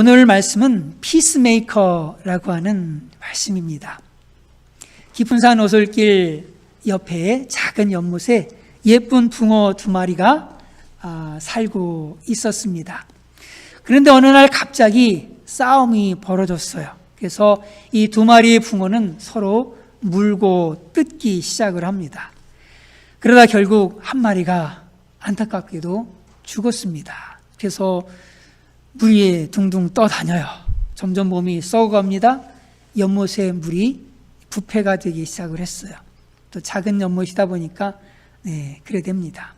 오늘 말씀은 피스메이커라고 하는 말씀입니다. 깊은 산 오솔길 옆에 작은 연못에 예쁜 붕어 두 마리가 아, 살고 있었습니다. 그런데 어느 날 갑자기 싸움이 벌어졌어요. 그래서 이 두 마리의 붕어는 서로 물고 뜯기 시작을 합니다. 그러다 결국 한 마리가 안타깝게도 죽었습니다. 그래서 물 위에 둥둥 떠다녀요. 점점 몸이 썩어갑니다. 연못에 물이 부패가 되기 시작을 했어요. 또 작은 연못이다 보니까 네, 그래 됩니다.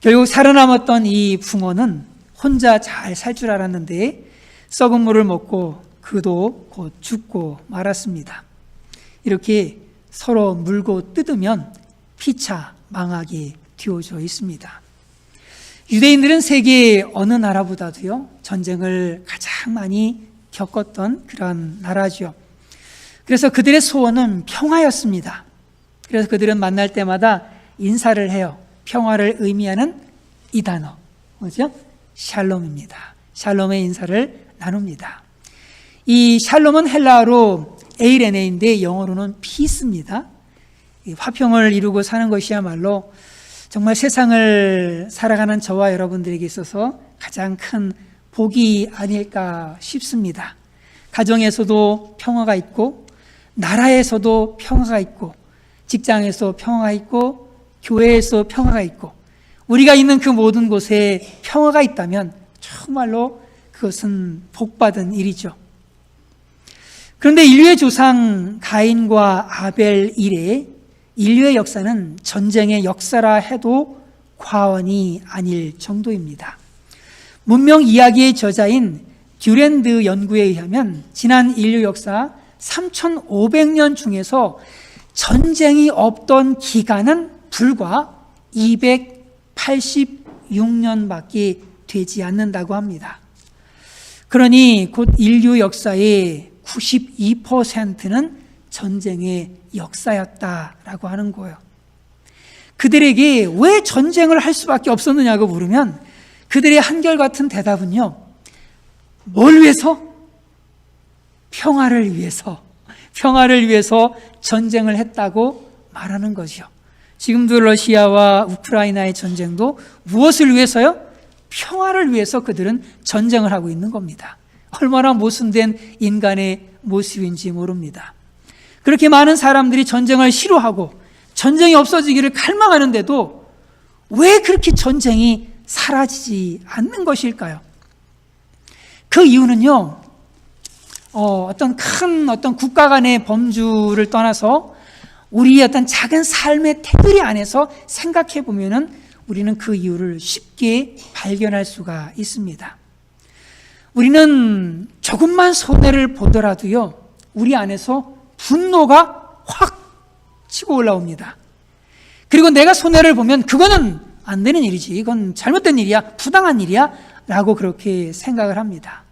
결국 살아남았던 이 붕어는 혼자 잘 살 줄 알았는데 썩은 물을 먹고 그도 곧 죽고 말았습니다. 이렇게 서로 물고 뜯으면 피차 망하게 되어져 있습니다. 유대인들은 세계 어느 나라보다도요, 전쟁을 가장 많이 겪었던 그런 나라죠. 그래서 그들의 소원은 평화였습니다. 그래서 그들은 만날 때마다 인사를 해요. 평화를 의미하는 이 단어. 뭐죠? 샬롬입니다. 샬롬의 인사를 나눕니다. 이 샬롬은 헬라어로 에이레네인데 영어로는 피스입니다. 화평을 이루고 사는 것이야말로 정말 세상을 살아가는 저와 여러분들에게 있어서 가장 큰 복이 아닐까 싶습니다. 가정에서도 평화가 있고, 나라에서도 평화가 있고, 직장에서 평화가 있고, 교회에서 평화가 있고, 우리가 있는 그 모든 곳에 평화가 있다면 정말로 그것은 복받은 일이죠. 그런데 인류의 조상 가인과 아벨 이래 인류의 역사는 전쟁의 역사라 해도 과언이 아닐 정도입니다. 문명 이야기의 저자인 듀랜드 연구에 의하면 지난 인류 역사 3,500년 중에서 전쟁이 없던 기간은 불과 286년밖에 되지 않는다고 합니다. 그러니 곧 인류 역사의 92%는 전쟁의 역사였다라고 하는 거예요. 그들에게 왜 전쟁을 할 수밖에 없었느냐고 물으면 그들의 한결같은 대답은요. 뭘 위해서? 평화를 위해서. 평화를 위해서 전쟁을 했다고 말하는 거죠. 지금도 러시아와 우크라이나의 전쟁도 무엇을 위해서요? 평화를 위해서 그들은 전쟁을 하고 있는 겁니다. 얼마나 모순된 인간의 모습인지 모릅니다. 그렇게 많은 사람들이 전쟁을 싫어하고 전쟁이 없어지기를 갈망하는데도 왜 그렇게 전쟁이 사라지지 않는 것일까요? 그 이유는요, 어, 어떤 큰 어떤 국가 간의 범주를 떠나서 우리의 어떤 작은 삶의 테두리 안에서 생각해 보면은 우리는 그 이유를 쉽게 발견할 수가 있습니다. 우리는 조금만 손해를 보더라도요, 우리 안에서 분노가 확 치고 올라옵니다. 그리고 내가 손해를 보면 그거는 안 되는 일이지. 이건 잘못된 일이야. 부당한 일이야. 라고 그렇게 생각을 합니다.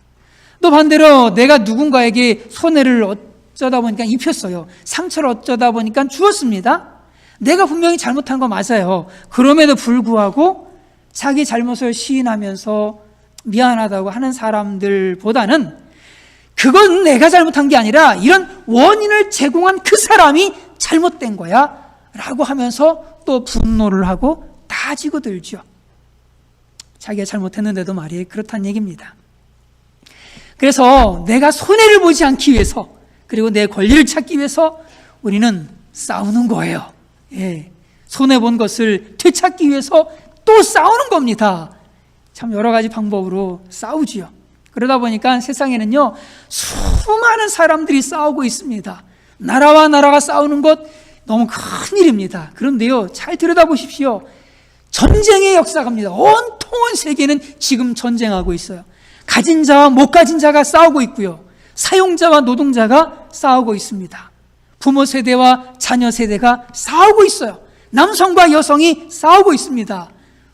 또 반대로 내가 누군가에게 손해를 어쩌다 보니까 입혔어요. 상처를 어쩌다 보니까 주었습니다. 내가 분명히 잘못한 거 맞아요. 그럼에도 불구하고 자기 잘못을 시인하면서 미안하다고 하는 사람들보다는 그건 내가 잘못한 게 아니라 이런 원인을 제공한 그 사람이 잘못된 거야. 라고 하면서 또 분노를 하고 따지고 들죠. 자기가 잘못했는데도 말이에요. 그렇다는 얘기입니다. 그래서 내가 손해를 보지 않기 위해서 그리고 내 권리를 찾기 위해서 우리는 싸우는 거예요. 예. 손해본 것을 되찾기 위해서 또 싸우는 겁니다. 참 여러 가지 방법으로 싸우지요. 그러다 보니까 세상에는요, 수많은 사람들이 싸우고 있습니다. 나라와 나라가 싸우는 것 너무 큰 일입니다. 그런데요, 잘 들여다보십시오. 전쟁의 역사가입니다. 온통 온 세계는 지금 전쟁하고 있어요. 가진 자와 못 가진 자가 싸우고 있고요. 사용자와 노동자가 싸우고 있습니다. 부모 세대와 자녀 세대가 싸우고 있어요. 남성과 여성이 싸우고 있습니다.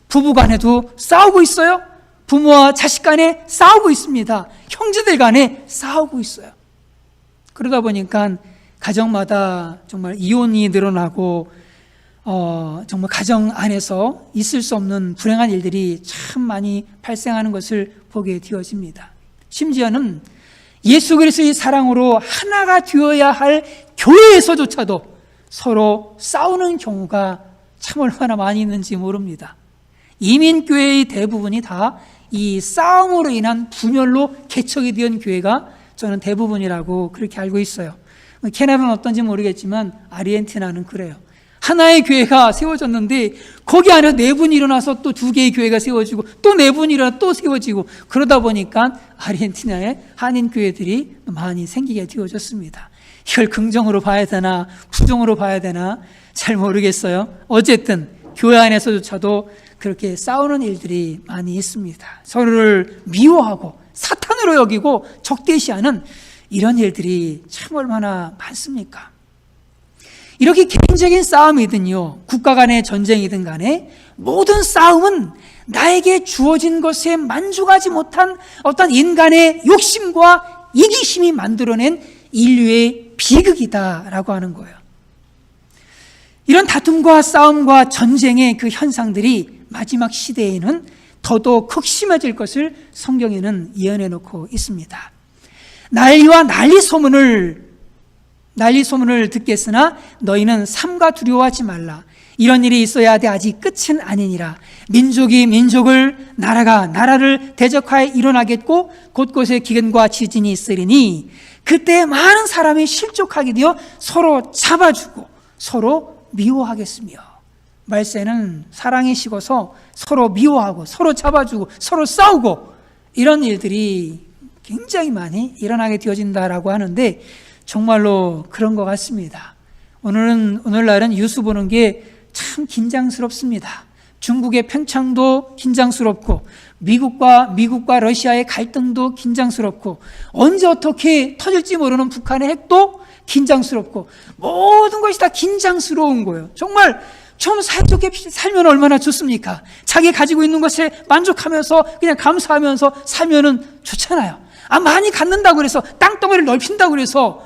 부부 간에도 싸우고 있어요. 부모와 자식 간에 싸우고 있습니다. 형제들 간에 싸우고 있어요. 그러다 보니까 가정마다 정말 이혼이 늘어나고 어, 정말 가정 안에서 있을 수 없는 불행한 일들이 참 많이 발생하는 것을 보게 되어집니다. 심지어는 예수 그리스도의 사랑으로 하나가 되어야 할 교회에서조차도 서로 싸우는 경우가 참 얼마나 많이 있는지 모릅니다. 이민교회의 대부분이 다 이 싸움으로 인한 분열로 개척이 된 교회가 저는 대부분이라고 그렇게 알고 있어요. 캐나다는 어떤지 모르겠지만 아르헨티나는 그래요. 하나의 교회가 세워졌는데 거기 안에 네 분이 일어나서 또 두 개의 교회가 세워지고 또 네 분이 일어나 또 세워지고 그러다 보니까 아르헨티나에 한인 교회들이 많이 생기게 되어졌습니다. 이걸 긍정으로 봐야 되나 부정으로 봐야 되나 잘 모르겠어요. 어쨌든 교회 안에서조차도 그렇게 싸우는 일들이 많이 있습니다. 서로를 미워하고 사탄으로 여기고 적대시하는 이런 일들이 참 얼마나 많습니까? 이렇게 개인적인 싸움이든요, 국가 간의 전쟁이든 간에 모든 싸움은 나에게 주어진 것에 만족하지 못한 어떤 인간의 욕심과 이기심이 만들어낸 인류의 비극이다라고 하는 거예요. 이런 다툼과 싸움과 전쟁의 그 현상들이 마지막 시대에는 더더욱 극심해질 것을 성경에는 예언해 놓고 있습니다. 난리와 난리 소문을 난리 소문을 듣겠으나 너희는 삼가 두려워하지 말라. 이런 일이 있어야 돼 아직 끝은 아니니라. 민족이 민족을 나라가 나라를 대적하여 일어나겠고 곳곳에 기근과 지진이 있으리니 그때 많은 사람이 실족하게 되어 서로 잡아주고 서로 미워하겠으며 말세는 사랑이 식어서 서로 미워하고 서로 잡아주고 서로 싸우고 이런 일들이 굉장히 많이 일어나게 되어진다라고 하는데 정말로 그런 것 같습니다. 오늘은 오늘날은 뉴스 보는 게 참 긴장스럽습니다. 중국의 평창도 긴장스럽고 미국과 미국과 러시아의 갈등도 긴장스럽고 언제 어떻게 터질지 모르는 북한의 핵도 긴장스럽고 모든 것이 다 긴장스러운 거예요. 정말 좀 사이좋게 살면 얼마나 좋습니까? 자기 가지고 있는 것에 만족하면서 그냥 감사하면서 살면은 좋잖아요. 아, 많이 갖는다고 그래서 땅덩어리를 넓힌다고 그래서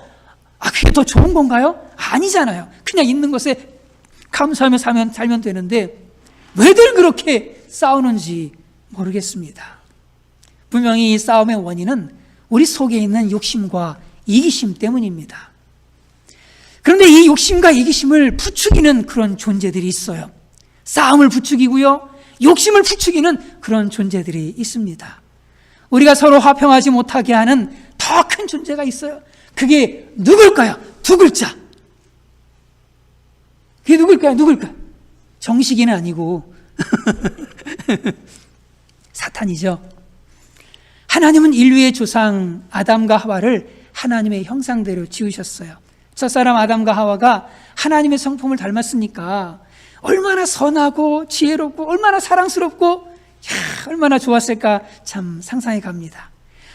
아, 그게 더 좋은 건가요? 아니잖아요. 그냥 있는 것에 감사하며 살면, 살면 되는데 왜들 그렇게 싸우는지 모르겠습니다. 분명히 이 싸움의 원인은 우리 속에 있는 욕심과 이기심 때문입니다. 그런데 이 욕심과 이기심을 부추기는 그런 존재들이 있어요. 싸움을 부추기고요. 욕심을 부추기는 그런 존재들이 있습니다. 우리가 서로 화평하지 못하게 하는 더 큰 존재가 있어요. 그게 누굴까요? 두 글자. 그게 누굴까요? 누굴까요? 정식이는 아니고 사탄이죠. 하나님은 인류의 조상 아담과 하와를 하나님의 형상대로 지으셨어요. 첫사람 아담과 하와가 하나님의 성품을 닮았으니까 얼마나 선하고 지혜롭고 얼마나 사랑스럽고 야, 얼마나 좋았을까 참 상상이 갑니다.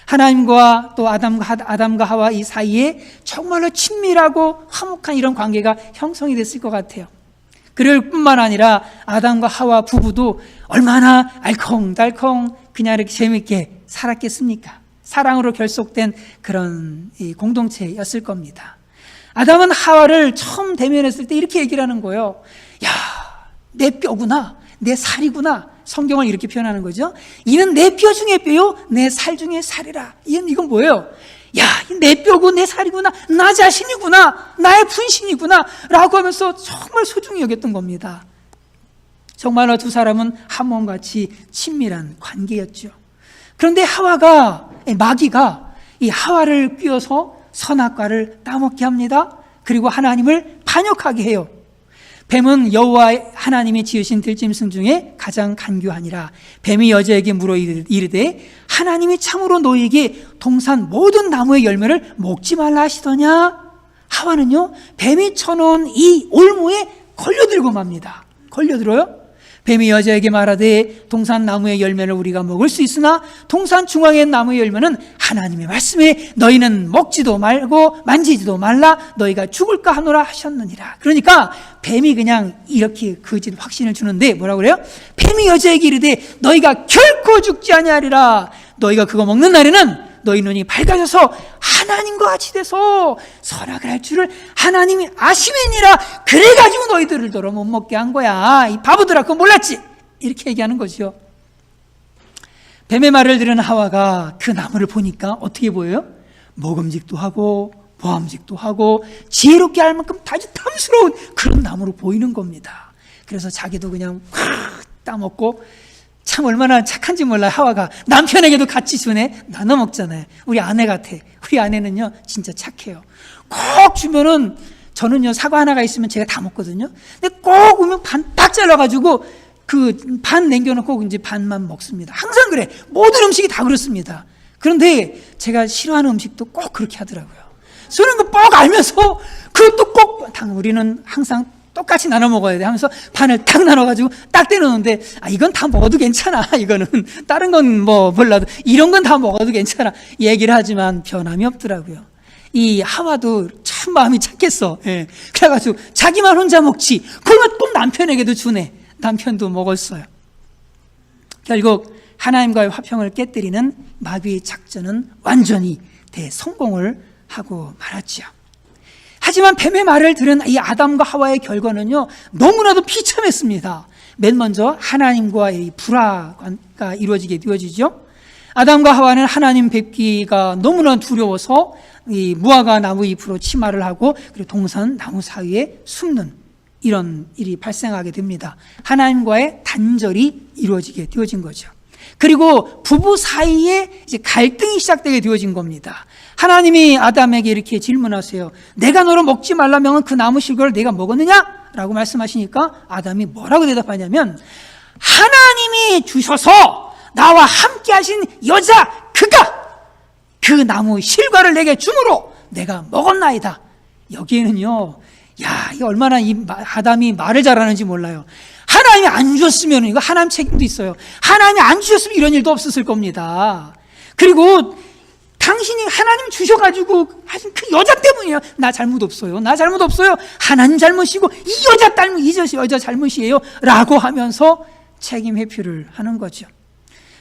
하나님과 또 아담과, 아담과 하와 이 사이에 정말로 친밀하고 화목한 이런 관계가 형성이 됐을 것 같아요. 그럴 뿐만 아니라 아담과 하와 부부도 얼마나 알콩달콩 그냥 이렇게 재밌게 살았겠습니까? 사랑으로 결속된 그런 공동체였을 겁니다. 아담은 하와를 처음 대면했을 때 이렇게 얘기를 하는 거예요. 야, 내 뼈구나. 내 살이구나. 성경을 이렇게 표현하는 거죠. 이는 내 뼈 중에 뼈요, 내 살 중에 살이라. 이건, 이건 뭐예요? 야, 내 뼈고 내 살이구나. 나 자신이구나. 나의 분신이구나. 라고 하면서 정말 소중히 여겼던 겁니다. 정말로 두 사람은 한 몸같이 친밀한 관계였죠. 그런데 하와가, 마귀가 이 하와를 끼워서 선악과를 따먹게 합니다. 그리고 하나님을 반역하게 해요. 뱀은 여호와 하나님이 지으신 들짐승 중에 가장 간교하니라. 뱀이 여자에게 물어 이르되 하나님이 참으로 너희에게 동산 모든 나무의 열매를 먹지 말라 하시더냐? 하와는요 뱀이 쳐놓은 이 올무에 걸려들고 맙니다. 걸려들어요? 뱀이 여자에게 말하되 동산 나무의 열매를 우리가 먹을 수 있으나 동산 중앙의 나무의 열매는 하나님의 말씀에 너희는 먹지도 말고 만지지도 말라 너희가 죽을까 하노라 하셨느니라. 그러니까 뱀이 그냥 이렇게 거짓 확신을 주는데 뭐라 그래요? 뱀이 여자에게 이르되 너희가 결코 죽지 아니하리라. 너희가 그거 먹는 날에는 너희 눈이 밝아져서 하나님과 같이 돼서 선악을 할 줄을 하나님이 아시면이라 그래가지고 너희들을 더러 못 먹게 한 거야 이 바보들아 그거 몰랐지 이렇게 얘기하는 거죠 뱀의 말을 들은 하와가 그 나무를 보니까 어떻게 보여요? 먹음직도 하고 보암직도 하고 지혜롭게 할 만큼 다지 탐스러운 그런 나무로 보이는 겁니다. 그래서 자기도 그냥 확 따먹고 참 얼마나 착한지 몰라 하와가 남편에게도 같이 주네 나눠 먹잖아요. 우리 아내 같아. 우리 아내는요 진짜 착해요. 꼭 주면은 저는요 사과 하나가 있으면 제가 다 먹거든요. 근데 꼭 오면 반 딱 잘라 가지고 그 반 남겨 놓고 이제 반만 먹습니다. 항상 그래. 모든 음식이 다 그렇습니다. 그런데 제가 싫어하는 음식도 꼭 그렇게 하더라고요. 그런 거꼭 알면서 그것도 꼭 당- 우리는 항상 똑같이 나눠 먹어야 돼. 하면서 반을 딱 나눠가지고 딱 떼놓는데 아 이건 다 먹어도 괜찮아. 이거는 다른 건 뭐 몰라도 이런 건 다 먹어도 괜찮아. 얘기를 하지만 변함이 없더라고요. 이 하와도 참 마음이 착했어. 예. 그래가지고 자기만 혼자 먹지. 그러면 또 남편에게도 주네. 남편도 먹었어요. 결국 하나님과의 화평을 깨뜨리는 마귀의 작전은 완전히 대성공을 하고 말았지요. 하지만 뱀의 말을 들은 이 아담과 하와의 결과는요, 너무나도 비참했습니다. 맨 먼저 하나님과의 불화가 이루어지게 되어지죠. 아담과 하와는 하나님 뵙기가 너무나 두려워서 이 무화과 나무 잎으로 치마를 하고 그리고 동산 나무 사이에 숨는 이런 일이 발생하게 됩니다. 하나님과의 단절이 이루어지게 되어진 거죠. 그리고 부부 사이에 이제 갈등이 시작되게 되어진 겁니다. 하나님이 아담에게 이렇게 질문하세요. 내가 너를 먹지 말라면 그 나무 실과를 내가 먹었느냐? 라고 말씀하시니까 아담이 뭐라고 대답하냐면 하나님이 주셔서 나와 함께 하신 여자 그가 그 나무 실과를 내게 주므로 내가 먹었나이다. 여기에는요, 야, 이 얼마나 이 마- 아담이 말을 잘하는지 몰라요. 하나님이 안 주셨으면 이거 하나님 책임도 있어요. 하나님이 안 주셨으면 이런 일도 없었을 겁니다. 그리고 당신이 하나님 주셔가지고 하신 그 여자 때문이에요. 나 잘못 없어요. 나 잘못 없어요. 하나님 잘못이고 이 여자 딸, 이 여자 잘못이에요. 라고 하면서 책임 회피를 하는 거죠.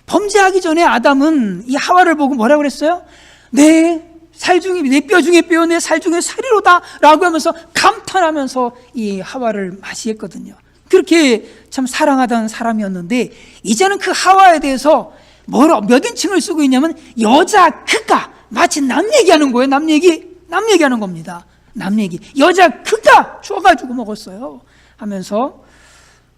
범죄하기 전에 아담은 이 하와를 보고 뭐라고 그랬어요? 내 살 중에 내 뼈 중에 뼈, 내 살 중에 살이로다라고 하면서 감탄하면서 이 하와를 맞이했거든요. 그렇게 참 사랑하던 사람이었는데 이제는 그 하와에 대해서 뭐라 몇 인칭을 쓰고 있냐면 여자 그가 마치 남 얘기하는 거예요. 남 얘기 남 얘기하는 겁니다. 남 얘기 여자 그가 줘가지고 먹었어요. 하면서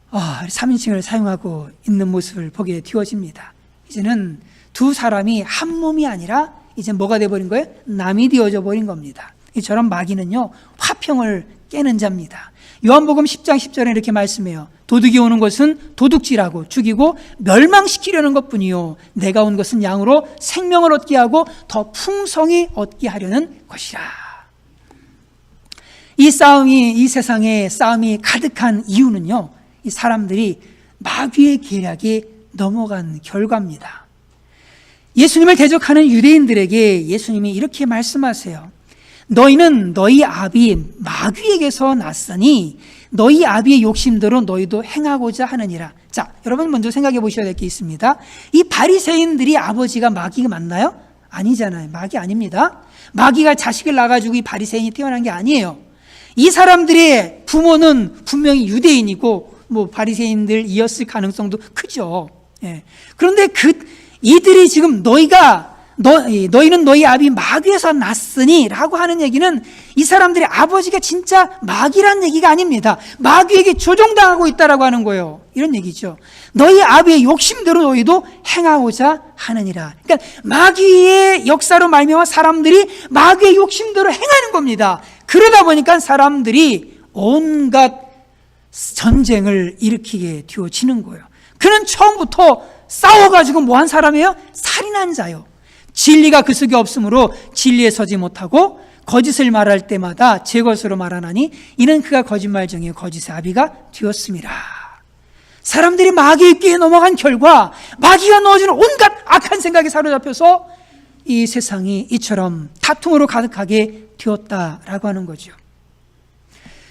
아, 3인칭을 사용하고 있는 모습을 보게 되어집니다. 이제는 두 사람이 한 몸이 아니라 이제 뭐가 돼버린 거예요? 남이 되어져 버린 겁니다. 이처럼 마귀는요, 화평을 깨는 자입니다. 요한복음 10장 10절에 이렇게 말씀해요. 도둑이 오는 것은 도둑질하고 죽이고 멸망시키려는 것 뿐이요. 내가 온 것은 양으로 생명을 얻게 하고 더 풍성히 얻게 하려는 것이라. 이 싸움이 이 세상에 싸움이 가득한 이유는요. 이 사람들이 마귀의 계략에 넘어간 결과입니다. 예수님을 대적하는 유대인들에게 예수님이 이렇게 말씀하세요. 너희는 너희 아비 마귀에게서 났으니 너희 아비의 욕심대로 너희도 행하고자 하느니라. 자, 여러분 먼저 생각해 보셔야 될 게 있습니다. 이 바리새인들이 아버지가 마귀가 맞나요? 아니잖아요. 마귀 아닙니다. 마귀가 자식을 낳아가지고 이 바리새인이 태어난 게 아니에요. 이 사람들의 부모는 분명히 유대인이고 뭐 바리새인들이었을 가능성도 크죠. 예. 그런데 그 이들이 지금 너희가 너, 너희는 너희 아비 마귀에서 났으니 라고 하는 얘기는 이 사람들의 아버지가 진짜 마귀란 얘기가 아닙니다. 마귀에게 조종당하고 있다라고 하는 거예요. 이런 얘기죠. 너희 아비의 욕심대로 너희도 행하고자 하느니라. 그러니까 마귀의 역사로 말미암아 사람들이 마귀의 욕심대로 행하는 겁니다. 그러다 보니까 사람들이 온갖 전쟁을 일으키게 되어지는 거예요. 그는 처음부터 싸워가지고 뭐 한 사람이에요? 살인한 자요. 진리가 그 속에 없으므로 진리에 서지 못하고 거짓을 말할 때마다 제 것으로 말하나니 이는 그가 거짓말쟁이의 거짓의 아비가 되었습니다. 사람들이 마귀의 꾀에 넘어간 결과 마귀가 넣어주는 온갖 악한 생각에 사로잡혀서 이 세상이 이처럼 다툼으로 가득하게 되었다라고 하는 거죠.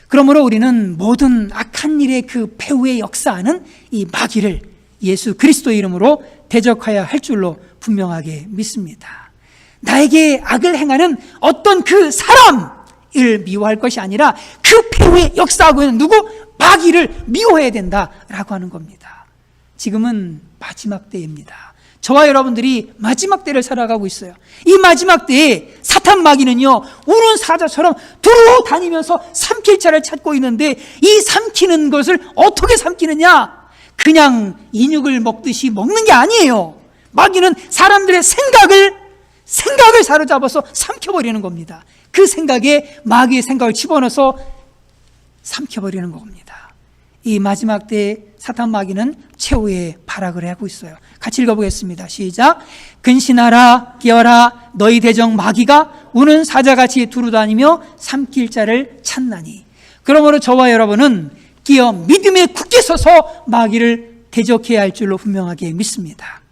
그러므로 우리는 모든 악한 일의 그 배후의 역사하는 이 마귀를 예수 그리스도 이름으로 대적하여야 할 줄로 분명하게 믿습니다. 나에게 악을 행하는 어떤 그 사람을 미워할 것이 아니라 그 배후에 역사하고 있는 누구? 마귀를 미워해야 된다라고 하는 겁니다. 지금은 마지막 때입니다. 저와 여러분들이 마지막 때를 살아가고 있어요. 이 마지막 때에 사탄 마귀는요, 우는 사자처럼 두루 다니면서 삼킬 자를 찾고 있는데 이 삼키는 것을 어떻게 삼키느냐? 그냥 인육을 먹듯이 먹는 게 아니에요. 마귀는 사람들의 생각을 생각을 사로잡아서 삼켜버리는 겁니다. 그 생각에 마귀의 생각을 집어넣어서 삼켜버리는 겁니다. 이 마지막 때 사탄 마귀는 최후의 발악을 하고 있어요. 같이 읽어보겠습니다. 시작. 근신하라, 깨어라, 너희 대적 마귀가 우는 사자같이 두루다니며 삼킬 자를 찾나니. 그러므로 저와 여러분은 끼어 믿음에 굳게 서서 마귀를 대적해야 할 줄로 분명하게 믿습니다.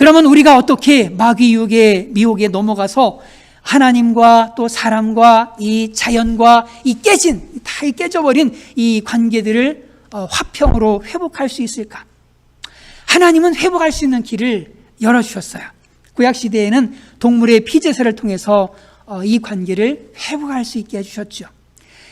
그러면 우리가 어떻게 마귀 유혹에 미혹에 넘어가서 하나님과 또 사람과 이 자연과 이 깨진 다 깨져버린 이 관계들을 어, 화평으로 회복할 수 있을까? 하나님은 회복할 수 있는 길을 열어주셨어요. 구약 시대에는 동물의 피제사를 통해서 어, 이 관계를 회복할 수 있게 해주셨죠.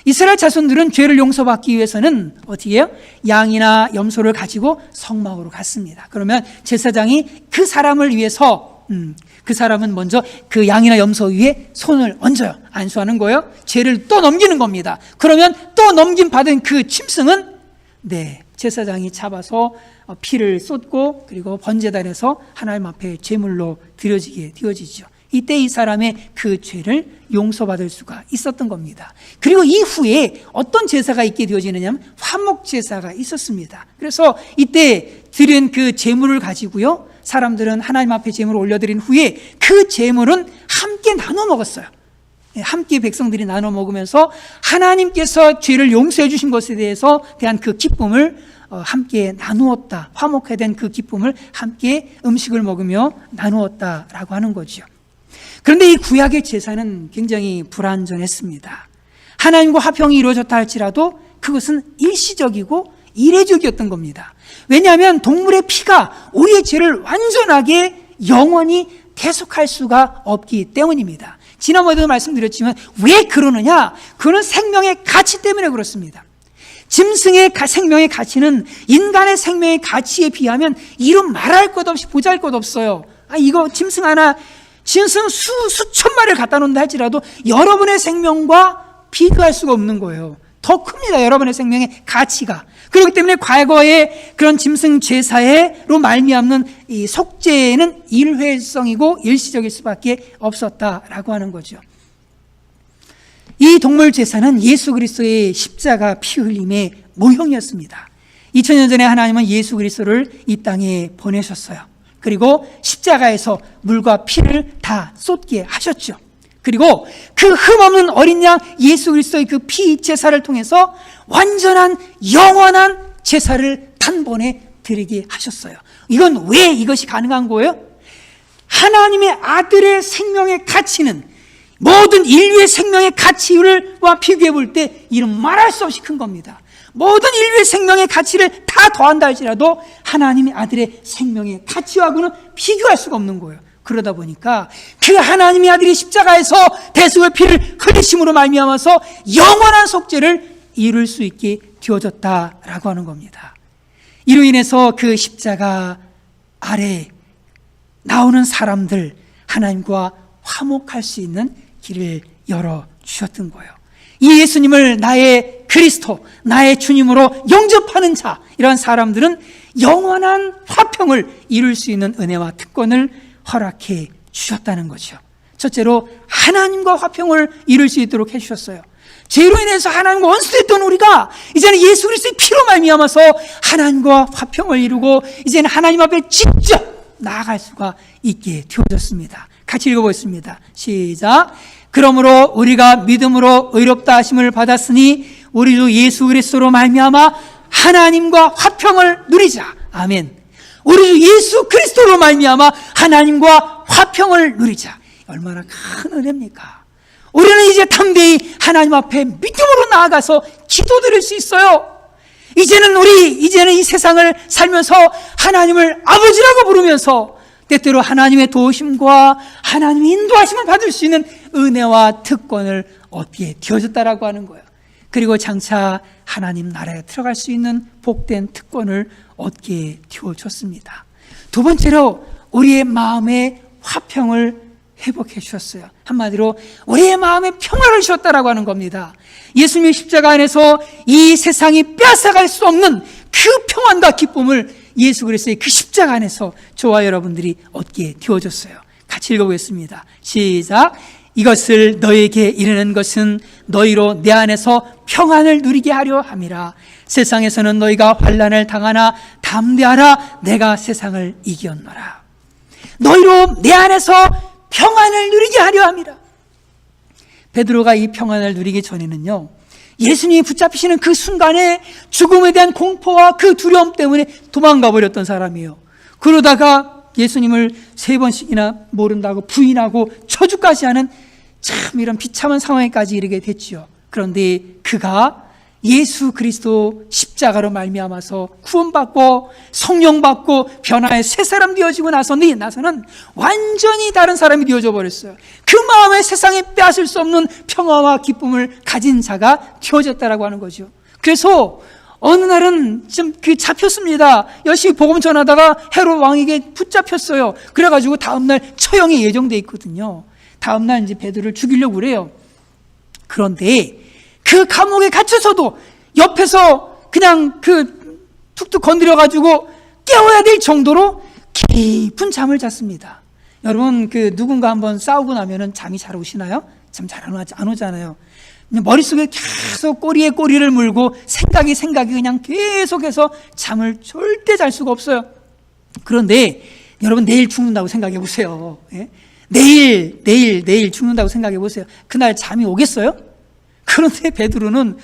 이스라엘 자손들은 죄를 용서받기 위해서는 어떻게 해요? 양이나 염소를 가지고 성막으로 갔습니다. 그러면 제사장이 그 사람을 위해서 음, 그 사람은 먼저 그 양이나 염소 위에 손을 얹어요. 안수하는 거예요. 죄를 또 넘기는 겁니다. 그러면 또 넘김 받은 그 짐승은 네, 제사장이 잡아서 어, 피를 쏟고 그리고 번제단에서 하나님 앞에 제물로 드려지게 되어지죠. 이때 이 사람의 그 죄를 용서받을 수가 있었던 겁니다. 그리고 이후에 어떤 제사가 있게 되어지느냐면 화목 제사가 있었습니다. 그래서 이때 드린 그 제물을 가지고요. 사람들은 하나님 앞에 제물을 올려드린 후에 그 제물은 함께 나눠 먹었어요. 예, 함께 백성들이 나눠 먹으면서 하나님께서 죄를 용서해 주신 것에 대해서 대한 그 기쁨을 어, 함께 나누었다. 화목화된 그 기쁨을 함께 음식을 먹으며 나누었다라고 하는 거죠. 그런데 이 구약의 제사는 굉장히 불완전했습니다. 하나님과 화평이 이루어졌다 할지라도 그것은 일시적이고 이례적이었던 겁니다. 왜냐하면 동물의 피가 우리의 죄를 완전하게 영원히 대속할 수가 없기 때문입니다. 지난번에도 말씀드렸지만 왜 그러느냐? 그는 생명의 가치 때문에 그렇습니다. 짐승의 생명의 가치는 인간의 생명의 가치에 비하면 이름 말할 것 없이 보잘 것 없어요. 아, 이거 짐승 하나, 짐승 수, 수천 마리를 갖다 놓는다 할지라도 여러분의 생명과 비교할 수가 없는 거예요. 더 큽니다. 여러분의 생명의 가치가. 그렇기 때문에 과거의 그런 짐승 제사로 말미암는 이 속죄는 일회성이고 일시적일 수밖에 없었다라고 하는 거죠. 이 동물 제사는 예수 그리스도의 십자가 피 흘림의 모형이었습니다. 2000년 전에 하나님은 예수 그리스도를 이 땅에 보내셨어요. 그리고 십자가에서 물과 피를 다 쏟게 하셨죠. 그리고 그 흠없는 어린 양 예수 그리스도의 그 피 제사를 통해서 완전한 영원한 제사를 단번에 드리게 하셨어요. 이건 왜 이것이 가능한 거예요? 하나님의 아들의 생명의 가치는 모든 인류의 생명의 가치와 비교해 볼 때 이런 말할 수 없이 큰 겁니다. 모든 인류의 생명의 가치를 다 더한다 할지라도 하나님의 아들의 생명의 가치하고는 비교할 수가 없는 거예요. 그러다 보니까 그 하나님의 아들이 십자가에서 대속의 피를 흘리심으로 말미암아서 영원한 속죄를 이룰 수 있게 되어졌다라고 하는 겁니다. 이로 인해서 그 십자가 아래 나오는 사람들 하나님과 화목할 수 있는 길을 열어 주셨던 거예요. 이 예수님을 나의 그리스도, 나의 주님으로 영접하는 자, 이런 사람들은 영원한 화평을 이룰 수 있는 은혜와 특권을 허락해 주셨다는 거죠. 첫째로 하나님과 화평을 이룰 수 있도록 해 주셨어요. 죄로 인해서 하나님과 원수됐던 우리가 이제는 예수 그리스도의 피로 말미암아서 하나님과 화평을 이루고 이제는 하나님 앞에 직접 나아갈 수가 있게 되어졌습니다. 같이 읽어보겠습니다. 시작. 그러므로 우리가 믿음으로 의롭다 하심을 받았으니 우리 주 예수 그리스도로 말미암아 하나님과 화평을 누리자. 아멘. 우리 주 예수 그리스도로 말미암아 하나님과 화평을 누리자. 얼마나 큰 은혜입니까? 우리는 이제 담대히 하나님 앞에 믿음으로 나아가서 기도드릴 수 있어요. 이제는 우리 이제는 이 세상을 살면서 하나님을 아버지라고 부르면서 때때로 하나님의 도우심과 하나님의 인도하심을 받을 수 있는 은혜와 특권을 얻게 되어졌다라고 하는 거예요. 그리고 장차 하나님 나라에 들어갈 수 있는 복된 특권을 얻게 되어졌습니다. 두 번째로 우리의 마음의 화평을 회복해 주셨어요. 한마디로 우리의 마음에 평화를 주셨다라고 하는 겁니다. 예수님의 십자가 안에서 이 세상이 빼앗아갈 수 없는 그 평안과 기쁨을 예수 그리스도의 그 십자가 안에서 저와 여러분들이 얻게 되어졌어요. 같이 읽어보겠습니다. 시작. 이것을 너에게 이르는 것은 너희로 내 안에서 평안을 누리게 하려 함이라. 세상에서는 너희가 환란을 당하나 담대하라. 내가 세상을 이겼노라. 너희로 내 안에서 평안을 누리게 하려 함이라. 베드로가 이 평안을 누리기 전에는요. 예수님이 붙잡히시는 그 순간에 죽음에 대한 공포와 그 두려움 때문에 도망가 버렸던 사람이에요. 그러다가 예수님을 세 번씩이나 모른다고 부인하고 저주까지 하는 참 이런 비참한 상황에까지 이르게 됐지요. 그런데 그가 예수 그리스도 십자가로 말미암아서 구원받고 성령 받고 변화의 새 사람 되어지고 나서는 나서는 완전히 다른 사람이 되어져 버렸어요. 그 마음에 세상에 빼앗을 수 없는 평화와 기쁨을 가진 자가 되어졌다라고 하는 거죠. 그래서 어느 날은 좀 그 잡혔습니다. 열심히 복음 전하다가 헤롯 왕에게 붙잡혔어요. 그래가지고 다음 날 처형이 예정돼 있거든요. 다음 날 이제 베드로를 죽이려고 그래요. 그런데 그 감옥에 갇혀서도 옆에서 그냥 그 툭툭 건드려가지고 깨워야 될 정도로 깊은 잠을 잤습니다. 여러분 그 누군가 한번 싸우고 나면은 잠이 잘 오시나요? 잠 잘 안 오잖아요. 머릿속에 계속 꼬리에 꼬리를 물고 생각이 생각이 그냥 계속해서 잠을 절대 잘 수가 없어요. 그런데 여러분 내일 죽는다고 생각해 보세요. 예? 내일 내일 내일 죽는다고 생각해 보세요. 그날 잠이 오겠어요? 그런데 베드로는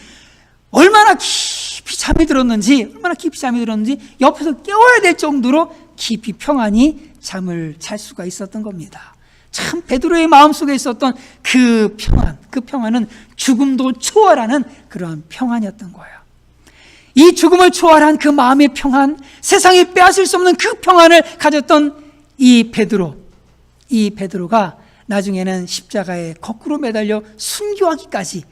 얼마나 깊이 잠이 들었는지 얼마나 깊이 잠이 들었는지 옆에서 깨워야 될 정도로 깊이 평안히 잠을 잘 수가 있었던 겁니다. 참 베드로의 마음속에 있었던 그 평안, 그 평안은 죽음도 초월하는 그러한 평안이었던 거예요. 이 죽음을 초월한 그 마음의 평안, 세상에 빼앗을 수 없는 그 평안을 가졌던 이 베드로, 이 베드로가 나중에는 십자가에 거꾸로 매달려 순교하기까지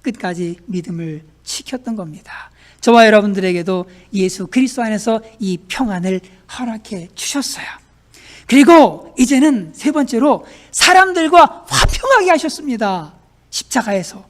끝까지 믿음을 지켰던 겁니다. 저와 여러분들에게도 예수 그리스도 안에서 이 평안을 허락해 주셨어요. 그리고 이제는 세 번째로 사람들과 화평하게 하셨습니다. 십자가에서.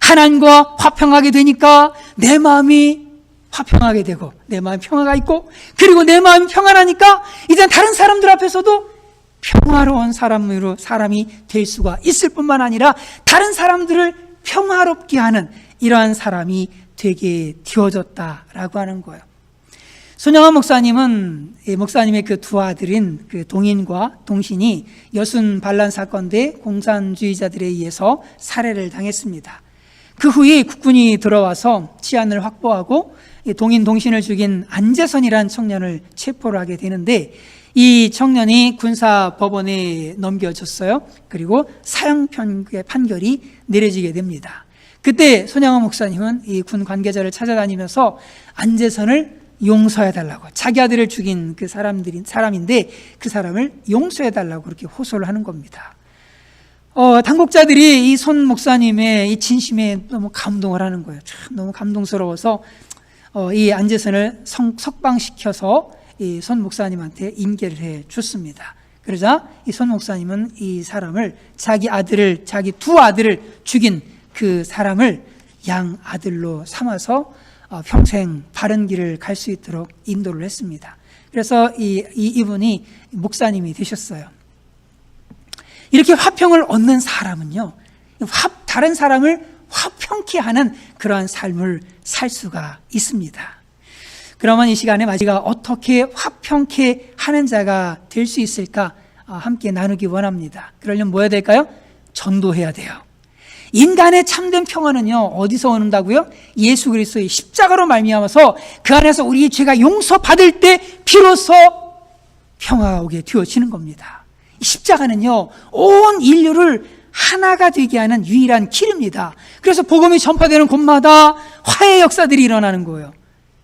하나님과 화평하게 되니까 내 마음이 화평하게 되고 내 마음에 평화가 있고 그리고 내 마음이 평안하니까 이제 다른 사람들 앞에서도 평화로운 사람으로 사람이 될 수가 있을 뿐만 아니라 다른 사람들을 평화롭게 하는 이러한 사람이 되게 되어졌다라고 하는 거예요. 손영환 목사님은 목사님의 그 두 아들인 그 동인과 동신이 여순 반란 사건 때 공산주의자들에 의해서 살해를 당했습니다. 그 후에 국군이 들어와서 치안을 확보하고 동인 동신을 죽인 안재선이라는 청년을 체포를 하게 되는데 이 청년이 군사 법원에 넘겨졌어요. 그리고 사형 판결이 내려지게 됩니다. 그때 손양원 목사님은 이 군 관계자를 찾아다니면서 안재선을 용서해 달라고 자기 아들을 죽인 그 사람들인 사람인데 그 사람을 용서해 달라고 그렇게 호소를 하는 겁니다. 어, 당국자들이 이 손 목사님의 이 진심에 너무 감동을 하는 거예요. 참 너무 감동스러워서 어, 이 안재선을 성, 석방시켜서 이 손 목사님한테 임계를 해 줬습니다. 그러자 이 손 목사님은 이 사람을 자기 아들을 자기 두 아들을 죽인 그 사람을 양 아들로 삼아서 어, 평생 바른 길을 갈 수 있도록 인도를 했습니다. 그래서 이, 이 이분이 목사님이 되셨어요. 이렇게 화평을 얻는 사람은요, 화, 다른 사람을 화평케 하는 그러한 삶을 살 수가 있습니다. 그러면 이 시간에 마지가 어떻게 화평케 하는 자가 될 수 있을까 어, 함께 나누기 원합니다. 그러려면 뭐 해야 될까요? 전도해야 돼요. 인간의 참된 평화는요 어디서 오는다고요? 예수 그리스도의 십자가로 말미암아서 그 안에서 우리의 죄가 용서받을 때 비로소 평화가 오게 되어지는 겁니다. 십자가는요 온 인류를 하나가 되게 하는 유일한 길입니다. 그래서 복음이 전파되는 곳마다 화해 역사들이 일어나는 거예요.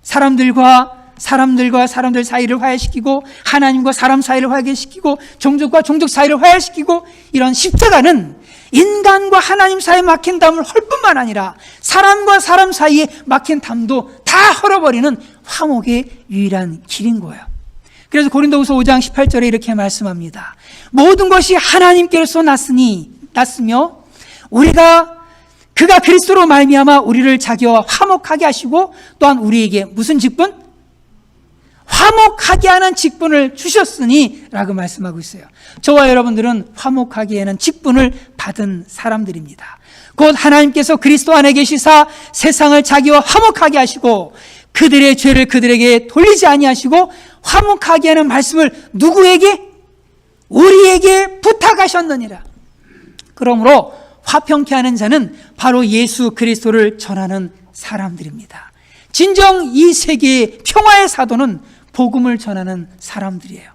사람들과 사람들과 사람들 사이를 화해시키고 하나님과 사람 사이를 화해시키고 종족과 종족 사이를 화해시키고 이런 십자가는 인간과 하나님 사이에 막힌 담을 헐 뿐만 아니라 사람과 사람 사이에 막힌 담도 다 헐어버리는 화목의 유일한 길인 거예요. 그래서 고린도후서 5장 18절에 이렇게 말씀합니다. 모든 것이 하나님께로서 났으니 났으며 우리가 그가 그리스도로 말미암아 우리를 자기와 화목하게 하시고 또한 우리에게 무슨 직분? 화목하게 하는 직분을 주셨으니 라고 말씀하고 있어요. 저와 여러분들은 화목하게 하는 직분을 받은 사람들입니다. 곧 하나님께서 그리스도 안에 계시사 세상을 자기와 화목하게 하시고 그들의 죄를 그들에게 돌리지 아니하시고 화목하게 하는 말씀을 누구에게? 우리에게 부탁하셨느니라. 그러므로 화평케 하는 자는 바로 예수 그리스도를 전하는 사람들입니다. 진정 이 세계의 평화의 사도는 복음을 전하는 사람들이에요.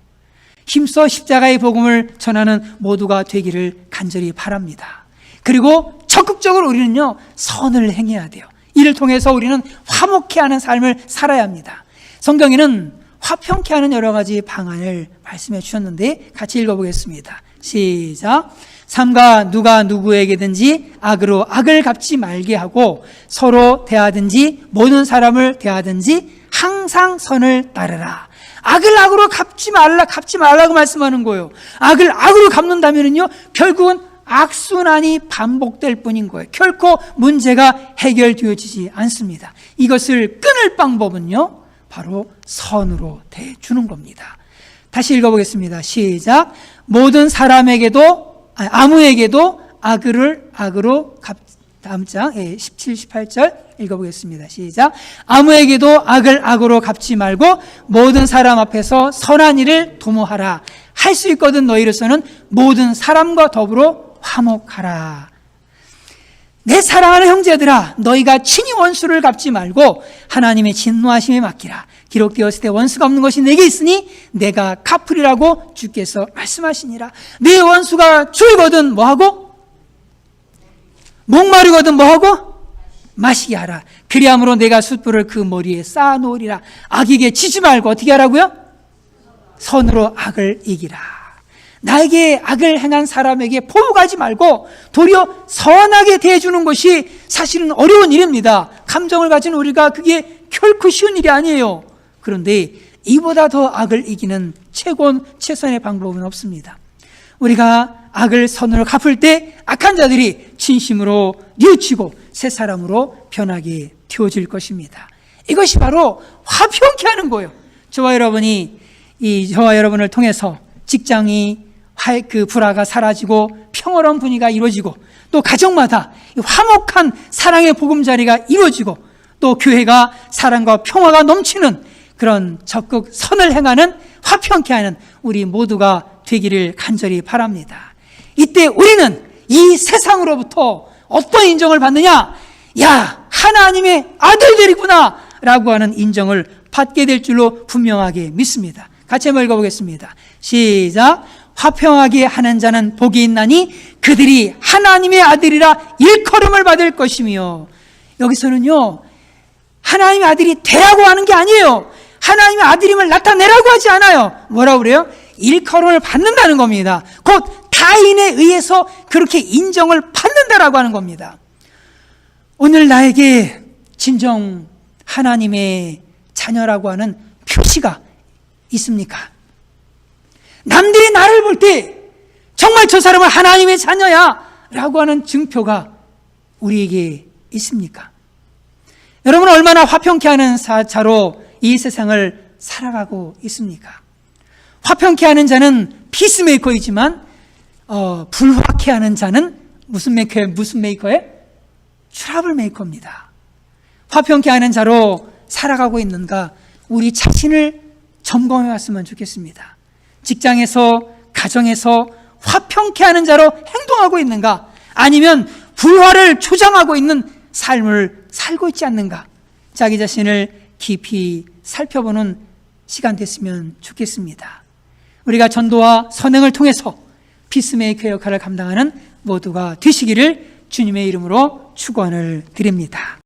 힘써 십자가의 복음을 전하는 모두가 되기를 간절히 바랍니다. 그리고 적극적으로 우리는요, 선을 행해야 돼요. 이를 통해서 우리는 화목해 하는 삶을 살아야 합니다. 성경에는 화평케 하는 여러 가지 방안을 말씀해 주셨는데 같이 읽어보겠습니다. 시작. 삼가 누가 누구에게든지 악으로 악을 갚지 말게 하고 서로 대하든지 모든 사람을 대하든지 항상 선을 따르라. 악을 악으로 갚지 말라, 갚지 말라고 말씀하는 거예요. 악을 악으로 갚는다면요, 결국은 악순환이 반복될 뿐인 거예요. 결코 문제가 해결되어지지 않습니다. 이것을 끊을 방법은요, 바로 선으로 대주는 겁니다. 다시 읽어보겠습니다. 시작. 모든 사람에게도, 아니, 아무에게도 악을 악으로 갚, 다음 장, 17, 18절 읽어보겠습니다. 시작. 아무에게도 악을 악으로 갚지 말고 모든 사람 앞에서 선한 일을 도모하라. 할 수 있거든 너희로서는 모든 사람과 더불어 화목하라. 내 사랑하는 형제들아, 너희가 친히 원수를 갚지 말고 하나님의 진노하심에 맡기라. 기록되었을 때 원수가 없는 것이 내게 있으니 내가 갚으리라고 주께서 말씀하시니라. 내 원수가 줄거든 뭐하고? 목마르거든 뭐하고? 마시게 하라. 그리함으로 내가 숯불을 그 머리에 쌓아놓으리라. 악에게 지지 말고 어떻게 하라고요? 선으로 악을 이기라. 나에게 악을 행한 사람에게 포복하지 말고 도리어 선하게 대해주는 것이 사실은 어려운 일입니다. 감정을 가진 우리가 그게 결코 쉬운 일이 아니에요. 그런데 이보다 더 악을 이기는 최고 최선의 방법은 없습니다. 우리가 악을 선으로 갚을 때 악한 자들이 진심으로 뉘우치고 새 사람으로 변하게 되어질 것입니다. 이것이 바로 화평케 하는 거예요. 저와 여러분이 이 저와 여러분을 통해서 직장이 화- 그 불화가 사라지고 평화로운 분위기가 이루어지고 또 가정마다 화목한 사랑의 보금자리가 이루어지고 또 교회가 사랑과 평화가 넘치는 그런 적극 선을 행하는 화평케 하는 우리 모두가 되기를 간절히 바랍니다. 이때 우리는 이 세상으로부터 어떤 인정을 받느냐? 야, 하나님의 아들들이구나! 라고 하는 인정을 받게 될 줄로 분명하게 믿습니다. 같이 한번 읽어보겠습니다. 시작. 화평하게 하는 자는 복이 있나니 그들이 하나님의 아들이라 일컬음을 받을 것이며 여기서는요, 하나님의 아들이 되라고 하는 게 아니에요. 하나님의 아들임을 나타내라고 하지 않아요. 뭐라고 그래요? 일컬음을 받는다는 겁니다. 곧 타인에 의해서 그렇게 인정을 받는다라고 하는 겁니다. 오늘 나에게 진정 하나님의 자녀라고 하는 표시가 있습니까? 남들이 나를 볼 때 정말 저 사람은 하나님의 자녀야 라고 하는 증표가 우리에게 있습니까? 여러분은 얼마나 화평케 하는 자로 이 세상을 살아가고 있습니까? 화평케 하는 자는 피스메이커이지만 어, 불화케 하는 자는 무슨 메이커예요? 무슨 메이커예요? 트러블 메이커입니다. 화평케 하는 자로 살아가고 있는가 우리 자신을 점검해 왔으면 좋겠습니다. 직장에서 가정에서 화평케 하는 자로 행동하고 있는가 아니면 불화를 조장하고 있는 삶을 살고 있지 않는가 자기 자신을 깊이 살펴보는 시간 됐으면 좋겠습니다. 우리가 전도와 선행을 통해서 피스메이커 역할을 감당하는 모두가 되시기를 주님의 이름으로 축원을 드립니다.